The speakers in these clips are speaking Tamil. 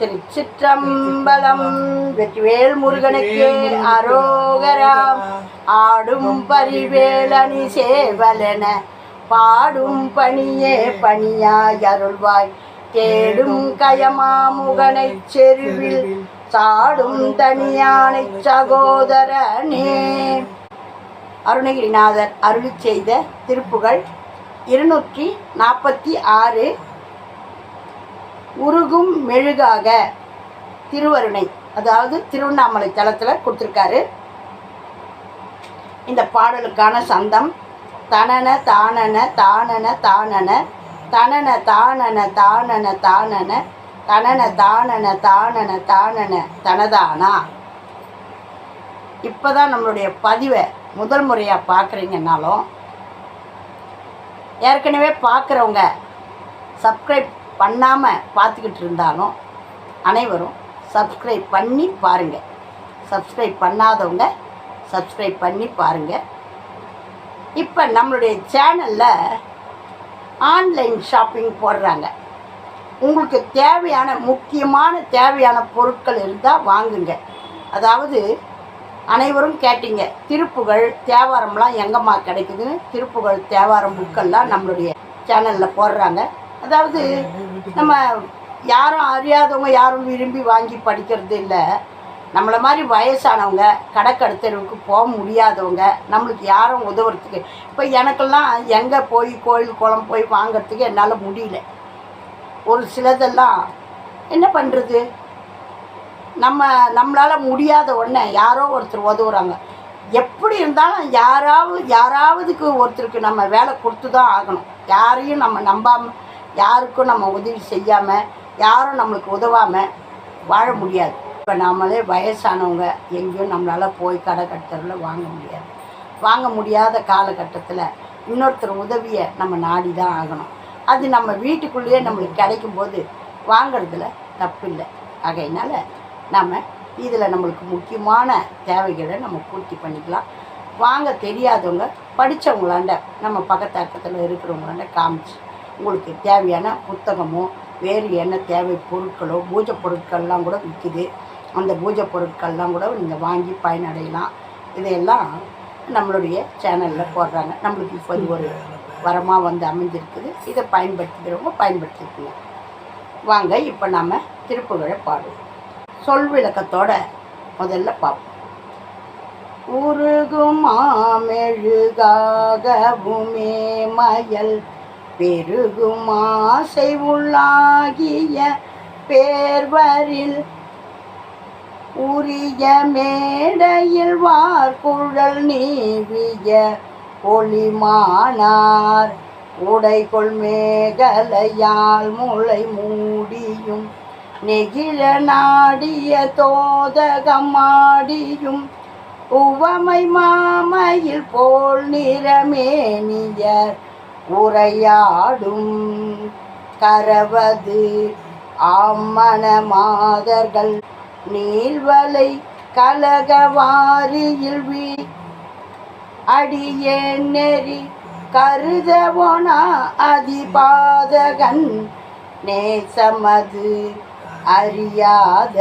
திருச்சிற்றம்பலம் வெற்றிவேல் முருகனுக்கு அரோகராம் ஆடும் பரிவேலணி சேவலென பாடும் பணியே பணியாய் அருள்வாய். தேடும் கயமாமுகனை செருவில் சாடும் தனியானை சகோதரனே. அருணகிரிநாதர் அருள் செய்த திருப்புகள் இருநூற்றி நாற்பத்தி ஆறு. உருகும் மெழுகாக திருவருணை அதாவது திருவண்ணாமலை தளத்தில் கொடுத்துருக்காரு. இந்த பாடலுக்கான சந்தம் தனன தானன தானன தானன தனன தானன தானன தானன தனன தானன தானன தானன தனதானா? இப்போ தான் நம்மளுடைய பதிவை முதல் முறையாக பார்க்குறீங்கன்னாலும் ஏற்கனவே பார்க்குறவங்க சப்ஸ்கிரைப் பண்ணாமல் பார்த்துக்கிட்டு இருந்தாலும் அனைவரும் சப்ஸ்கிரைப் பண்ணி பாருங்கள் சப்ஸ்கிரைப் பண்ணாதவங்க சப்ஸ்கிரைப் பண்ணி பாருங்கள் இப்போ நம்மளுடைய சேனலில் ஆன்லைன் ஷாப்பிங் போடுறாங்க. உங்களுக்கு தேவையான முக்கியமான தேவையான பொருட்கள் இருந்தால் வாங்குங்க. அதாவது அனைவரும் கேட்டீங்க திருப்புகழ் தேவாரம்லாம் எங்கம்மா கிடைக்குதுன்னு திருப்புகழ் தேவாரம் புக்கெல்லாம் நம்மளுடைய சேனலில் போடுறாங்க. அதாவது நம்ம யாரும் அறியாதவங்க யாரும் விரும்பி வாங்கி படிக்கிறது இல்லை. நம்மளை மாதிரி வயசானவங்க கடற்கடுத்தருக்கு போக முடியாதவங்க நம்மளுக்கு யாரும் உதவுறதுக்கு இப்போ எனக்கெல்லாம் எங்கே போய் கோயில் குளம் போய் வாங்கிறதுக்கு என்னால் முடியல. ஒரு சிலதெல்லாம் என்ன பண்ணுறது நம்ம நம்மளால் முடியாத ஒன்றை யாரோ ஒருத்தர் உதவுறாங்க. எப்படி இருந்தாலும் யாராவது யாராவதுக்கு ஒருத்தருக்கு நம்ம வேலை கொடுத்து தான் ஆகணும். யாரையும் நம்ம நம்பாமல் யாருக்கும் நம்ம உதவி செய்யாமல் யாரும் நம்மளுக்கு உதவாமல் வாழ முடியாது. இப்போ நாமளே வயசானவங்க எங்கேயும் நம்மளால் போய் கடை கட்டுறதுல வாங்க முடியாது. வாங்க முடியாத காலகட்டத்தில் இன்னொருத்தர் உதவியை நம்ம நாடி தான் ஆகணும். அது நம்ம வீட்டுக்குள்ளேயே நம்மளுக்கு கிடைக்கும் போது வாங்கிறதுல தப்பு இல்லை ஆகையினால நம்ம இதில் நம்மளுக்கு முக்கியமான தேவைகளை நம்ம பூர்த்தி பண்ணிக்கலாம். வாங்க தெரியாதவங்க படித்தவங்களாண்ட நம்ம பக்கத்து அக்கத்தில் இருக்கிறவங்களாண்ட காமிச்சு உங்களுக்கு தேவையான புத்தகமோ வேறு என்ன தேவை பொருட்களோ பூஜை பொருட்கள்லாம் கூட விற்கிது அந்த பூஜை பொருட்கள்லாம் கூட நீங்கள் வாங்கி பயனடையலாம். இதையெல்லாம் நம்மளுடைய சேனலில் போடுறாங்க. நம்மளுக்கு இப்போ ஒரு வரமாக வந்து அமைஞ்சிருக்குது. இதை பயன்படுத்திக்கிறவங்க பயன்படுத்திக்கலாம் வாங்க இப்போ நம்ம திருப்புகழை பாடுவோம் சொல் விளக்கத்தோட முதல்ல பார்ப்போம். உருகும் ஆமெழுகாகவுமே மயல் பெருகும் ஆசை உள்ளாகிய பேர்வரில் உரிய மேடையில் வார்குழல் நீவிய ஒளிமானார். உடைகொள் மேகலையால் முளை மூடியும் நெகிழ நாடிய தோதகமாடியும் உவமை மாமையில் போல் நிறமேனியர் உரையாடும் கரவது ஆமண மாதர்கள் நீள்வலை கலகவாரியில் வீ அடியே நெறி கருதவோனா அதிபாதகன் நேசமது அறியாத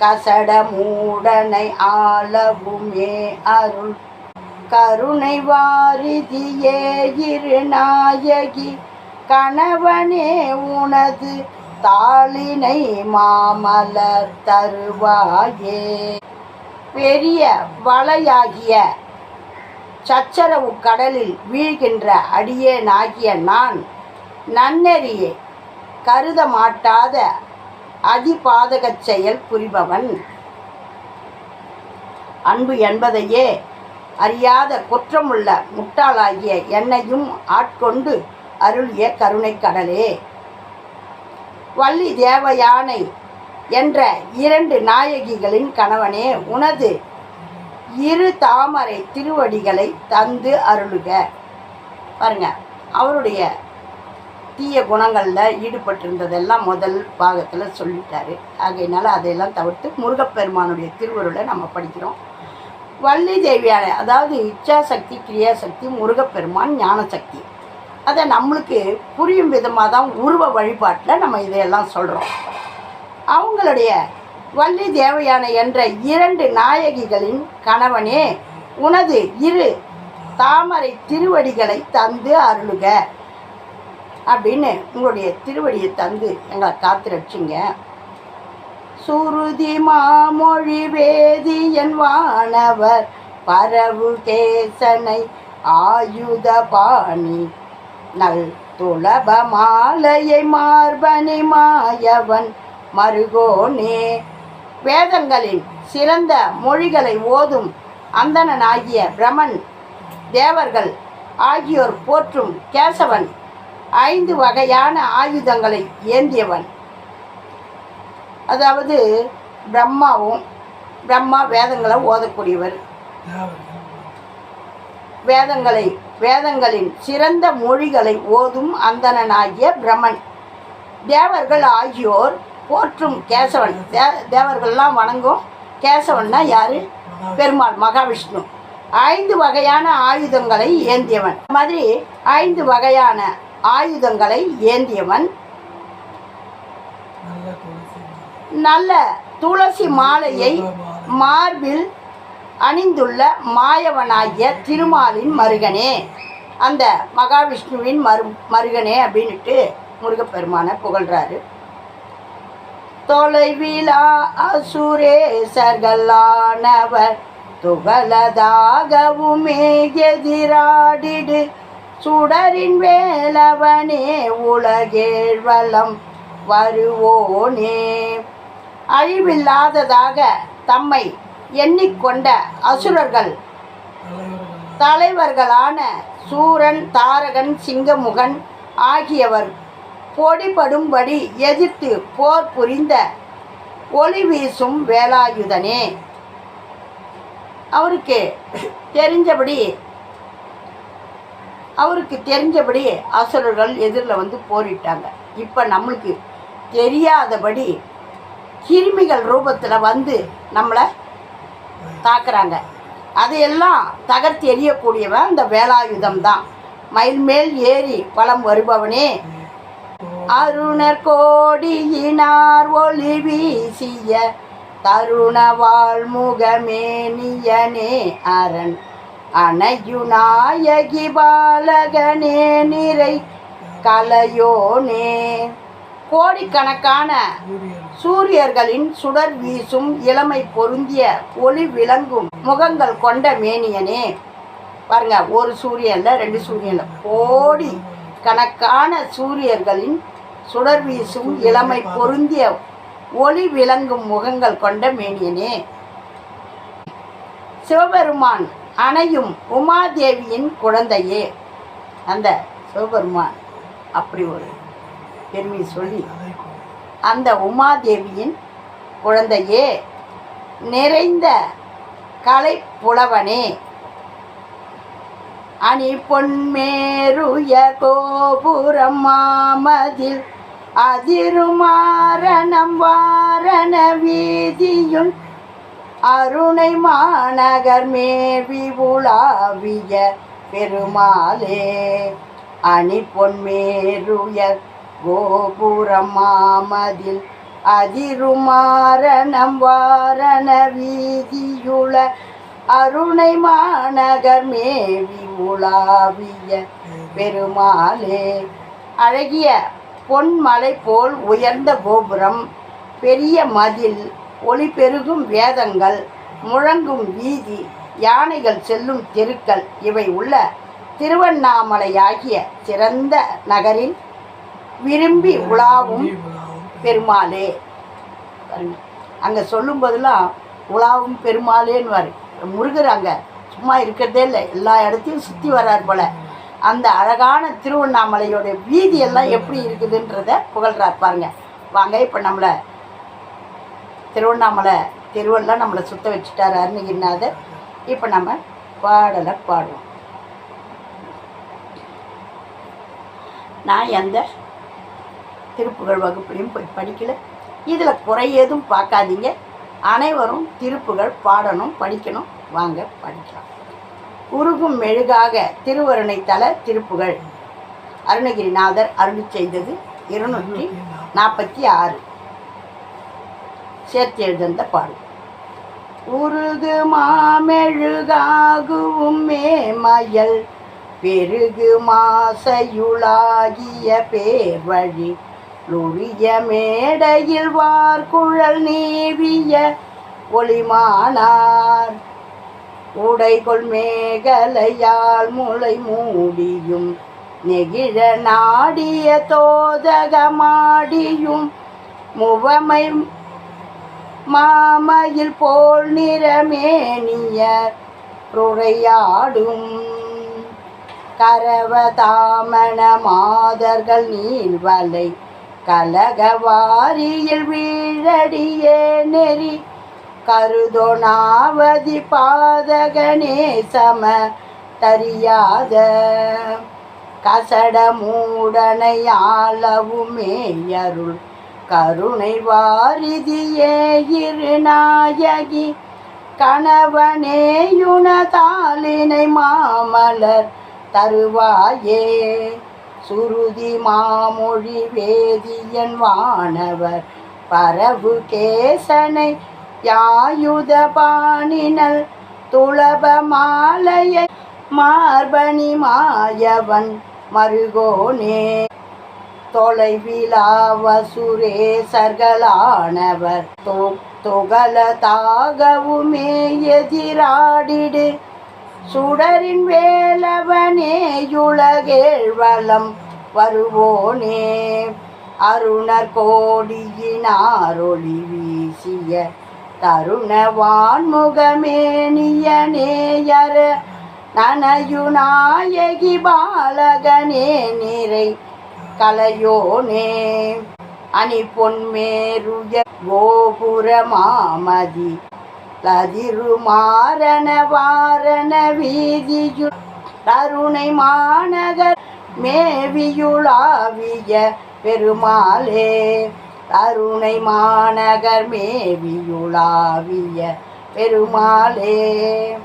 கசட மூடனை ஆளவுமே அருள் கருணை வாரிதியே இரு நாயகி கணவனே உனது தாளினை மாமலர் தருவாயே. பெரிய வலையாகிய சச்சரவு கடலில் வீழ்கின்ற அடியேனாகிய நான் நன்னெறியே கருத மாட்டாத அதிபாதகச் செயல் புரிபவன். அன்பு என்பதையே அறியாத குற்றமுள்ள முட்டாளாகிய என்னையும் ஆட்கொண்டு அருளிய கருணை கடலே. வள்ளி தேவயானை என்ற இரண்டு நாயகிகளின் கணவனே உனது இரு தாமரை திருவடிகளை தந்து அருளுக. பாருங்க அவருடைய தீய குணங்களில் ஈடுபட்டிருந்ததெல்லாம் முதல் பாகத்தில் சொல்லிட்டாரு. ஆகையினால அதையெல்லாம் தவிர்த்து முருகப்பெருமானுடைய திருவருளை நம்ம படிக்கிறோம். வள்ளி தேவியான அதாவது இச்சாசக்தி கிரியாசக்தி முருகப்பெருமான் ஞானசக்தி. அதை நம்மளுக்கு புரியும் விதமாக தான் உருவ வழிபாட்டில் நம்ம இதையெல்லாம் சொல்கிறோம் அவங்களுடைய வள்ளி தேவயானை என்ற இரண்டு நாயகிகளின் கணவனே உனது இரு தாமரை திருவடிகளை தந்து அருளுக. அப்படின்னு உங்களுடைய திருவடியை தந்து எங்களை காத்து ரட்சிங்க. சுருதி மாமொழி வேதியன் வானவர். பரவு கேசனை ஆயுத பாணி. நல் துளப மாலையை மார்பனி மாயவன் மருகோனே. வேதங்களின் சிறந்த மொழிகளை ஓதும் அந்தணன் ஆகிய பிரமன் தேவர்கள் ஆகியோர் போற்றும் கேசவன் ஐந்து வகையான ஆயுதங்களை ஏந்தியவன். அதாவது பிரம்மாவும் பிரம்மா வேதங்களை ஓதக்கூடியவர். வேதங்களை வேதங்களின் சிறந்த மொழிகளை ஓதும் அந்தணனாகிய பிரமன் தேவர்கள் ஆகியோர் போற்றும் கேசவன். தே தேவர்கள்லாம் வணங்கும். கேசவன்னா யாரு? பெருமாள் மகாவிஷ்ணு. ஐந்து வகையான ஆயுதங்களை ஏந்தியவன். மாதிரி ஐந்து வகையான ஆயுதங்களை ஏந்தியவன் நல்ல துளசி மாலையை மார்பில் அணிந்துள்ள மாயவனாகிய திருமாலின் மருகனே. அந்த மகாவிஷ்ணுவின் மரு மருகனே அப்படின்ட்டு முருகப்பெருமானை புகழ்றாரு. தொலைவிலா அசுரேசர்களானவர் துகளதாகவுமே எதிராடிடு. சுடரின் வேலவனே உலகேழ்வலம் வருவோனே. அழிவில்லாததாக தம்மை எண்ணிக்கொண்ட அசுரர்கள். தலைவர்களான சூரன் தாரகன் சிங்கமுகன் ஆகியவர் பொடிபடும்படி எதிர்த்து போர் புரிந்த ஒளி வீசும் வேலாயுதனே. அவருக்கு தெரிஞ்சபடி அவருக்கு தெரிஞ்சபடி அசுரர்கள் எதிரில் வந்து போரிட்டாங்க. இப்போ நம்மளுக்கு தெரியாதபடி கிருமிகள் ரூபத்தில் வந்து நம்மளை தாக்குறாங்க. அதையெல்லாம் தகர்த்து எரியக்கூடியவன் இந்த வேலாயுதம் தான். மயில் மேல் ஏறி பலம் வருபவனே. அருணர் கோடியினார் ஒளி வீசிய தருண வாழ்முகமேனியனே அரண். அணையுநாயகி பாலகனே நிறை கலையோனே. கோடிக்கணக்கான சூரியர்களின் சுடர் வீசும் இளமை பொருந்திய ஒளி விளங்கும் முகங்கள் கொண்ட மேனியனே. பாருங்க ஒரு சூரியன்ல ரெண்டு சூரியன்ல கோடி கணக்கான சூரியர்களின் சுடர் வீசும் இளமை பொருந்திய ஒளி விளங்கும் முகங்கள் கொண்ட மேனியனே. சிவபெருமான் அணையும் உமாதேவியின் குழந்தையே. அந்த சிவபெருமான் அப்படி ஒரு பெருமை சொல்லி. அந்த உமாதேவியின் குழந்தையே நிறைந்த கலை புலவனே அணி பொன்மேருய கோபுரம் மாமதில் அதிருமாரணம் வாரண வீதியுள் அருணை மாநகர் மேவி உலாவிய பெருமாளே அணி பொன்மேருயர் கோபுரம் மாமதில் அதிருமாரணம் வாரண வீதியுள அருணை மாநகர் மேவி உலாவிய பெருமாளே. அழகிய பொன்மலை போல் உயர்ந்த கோபுரம் பெரிய மதில் ஒளி பெருகும் வேதங்கள் முழங்கும் வீதி யானைகள் செல்லும் தெருக்கள் இவை உள்ள திருவண்ணாமலையாகிய சிறந்த நகரின் விரும்பி உலாவும் பெருமாளே. பாருங்க. அங்கே சொல்லும் போதெல்லாம் உலாவும் பெருமாளேன்னு முருகர் அங்கே சும்மா இருக்கிறதே இல்லை. எல்லா இடத்தையும் சுற்றி வர்றார் போல. அந்த அழகான திருவண்ணாமலையோட வீதி எல்லாம் எப்படி இருக்குதுன்றத புகழ்றார் பாருங்க. வாங்க இப்போ நம்மளை திருவண்ணாமலை தெருவெல்லாம் நம்மளை சுத்த வச்சுட்டார் அருணகிரிநாதர். இப்போ நம்ம பாடலை பாடுவோம். நான் எந்த திருப்புகழ் வகுப்புலையும் போய் படிக்கல. இதில் குறை ஏதும் பார்க்காதீங்க. அனைவரும் திருப்புகழ் பாடணும் படிக்கணும். வாங்க படிக்கலாம். உருகும் மெழுகாக திருவருணை தல திருப்புகழ். அருணகிரிநாதர் அருள் செய்தது இருநூற்றி நாற்பத்தி ஆறு. சேர்த்து எழுதந்த பாடல். உருகு மாமெழுகாகுவும் மேமயல் பெருகு மாசையுளாகிய பேர்வழி லுரிய மேடையில் வார்குழல் நீவிய ஒளிமானார். உடைகொள் மேகலையால் முளை மூடியும் நெகிழ நாடிய தோதகமாடியும் முவமை மாமையில் போல் நிறமேனியர் கரவ கரவதாமண மாதர்கள் நீள்வலை கலகவாரியில் வீழடியே நெறி. கருதொணாவதி பாதகனே சம தரியாத. கசட மூடனையாளவுமே அருள். கருணை வாரிதியே இருநாயகி கணவனேயுனதாலினை மாமலர் தருவாயே. சுருதி மாமொழி வேதியன் வானவர். பரவு கேசனை யாயுத பாணினல் துளப மாலையை மார்பணி மாயவன் மருகோனே. தொலைவிலாவசுரேசர்களானவர் தொகல தாகவுமே எதிராடிடு. சுடரின் வேலவனேயுலகேழ்வலம் வருவோனே. அருணர் கோடியினாரொளி வீசிய தருணவான்முகமேனியனேயர நனயுநாயகி பாலகனே நிறை கலையோனே அணி பொன்மேருய கோபுர மாமதி லதிருமாரண வாரண வீதியு கருணை மாநகர் மேவியுளாவிய பெருமாளே. கருணை மாநகர் மேவியுளாவிய பெருமாளே.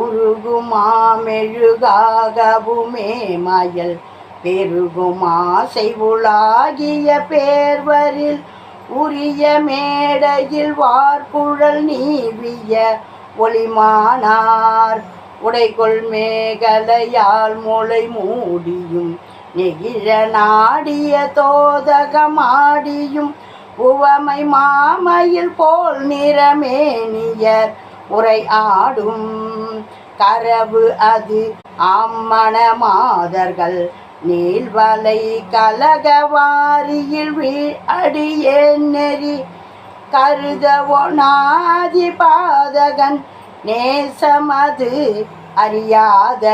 உருகுமாமெழுகாகவுமே மயல் பெருகுமாசை உலாகிய பேர்வரில் உரிய மேடையில் வார்குழல் நீவிய ஒளிமானார். உடைகொள் மேகலையால் மூளை மூடியும் நெகிழ நாடிய தோதகமாடியும் உவமை மாமையில் போல் நிறமேனியர் உரை ஆடும். கரவு அது அம்மண மாதர்கள் நீள்வலை கலகவாரியில் வீழ் அடியே நெறி. கருதவொனாதி பாதகன் நேசமது அறியாத.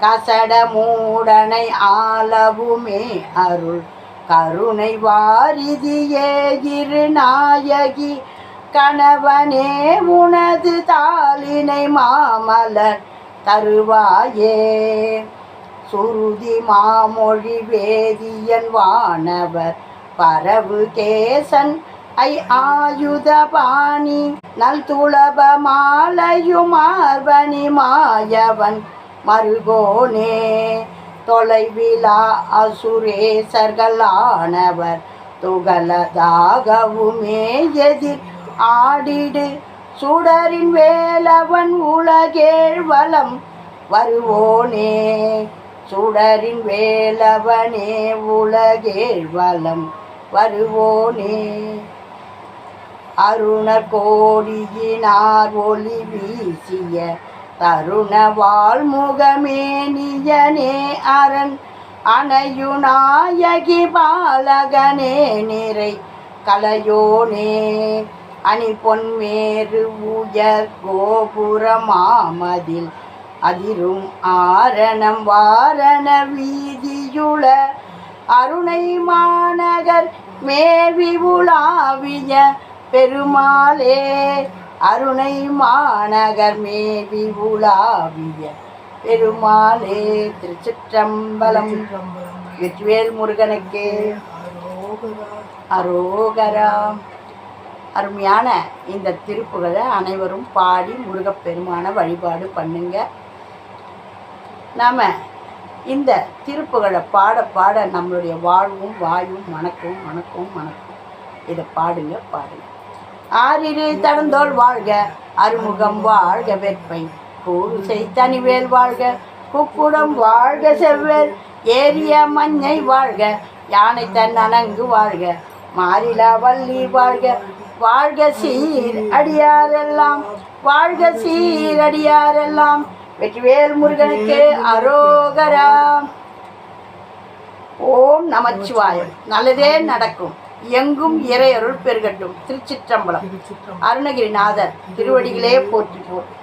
கசட மூடனை ஆளவுமே அருள். கருணை வாரிதியே இருநாயகி கணவனே உனது தாளினை மாமலர் தருவாயே. சுருதி மாமொழி வேதியன் வானவர் பரவு கேசன் ஐ ஆயுதபாணி நல் துளப மாலையுமார்வனி மாயவன் மருகோனே தொலைவிலா அசுரேசர்களானவர் துகலதாகவுமே எதிர் ஆடிடு சுடரின் வேலவன் உலகேழ் வலம் வருவோனே. சுடரின் வேலவனே உலகேழ் வலம் வருவோனே. அருண கோடியினார் ஒளி வீசிய தருண வாழ்முகமேனியனே அரண் அணையுநாயகி பாலகனே நிறை கலையோனே. அணி பொன்மேரு உயர் கோபுர மாமதில் அதிரும் ஆரணம் வாரண வீதியுள அருணை மாநகர் மேவி உலாவிய பெருமாளே. அருணை மாநகர் மேவி உலாவிய பெருமாளே. திருச்சிற்றம்பலம் வெற்றிவேல் முருகனுக்கு. அரோகராம் அருமையான இந்த திருப்புகளை அனைவரும் பாடி முருகப்பெருமான வழிபாடு பண்ணுங்கள் நாம் இந்த திருப்புகளை பாட பாட நம்மளுடைய வாழ்வும் வாயும் மணக்கும் மணக்கும் மணக்கும் இதை பாடுங்க பாடுங்க. ஆறிரு தடந்தோள் வாழ்க அறுமுகம் வாழ்க வெப்பை கூறுசை தனிவேல் வாழ்க குக்குடம் வாழ்க செவ்வேல் ஏரிய மஞ்சை வாழ்க யானை தன் அணங்கு வாழ்க மாறிலா வள்ளி வாழ்க. வாழ்க சீர் அடியாரெல்லாம் வாழ்க சீர் அடியாரெல்லாம் வெற்றிவேல் முருகனுக்கு அரோகரா. ஓம் நமச்சிவாயம். நல்லதே நடக்கும். எங்கும் இறையருள் பெருகட்டும். திருச்சிற்றம்பலம். அருணகிரிநாதர் திருவடிகளே போற்றி போற்றி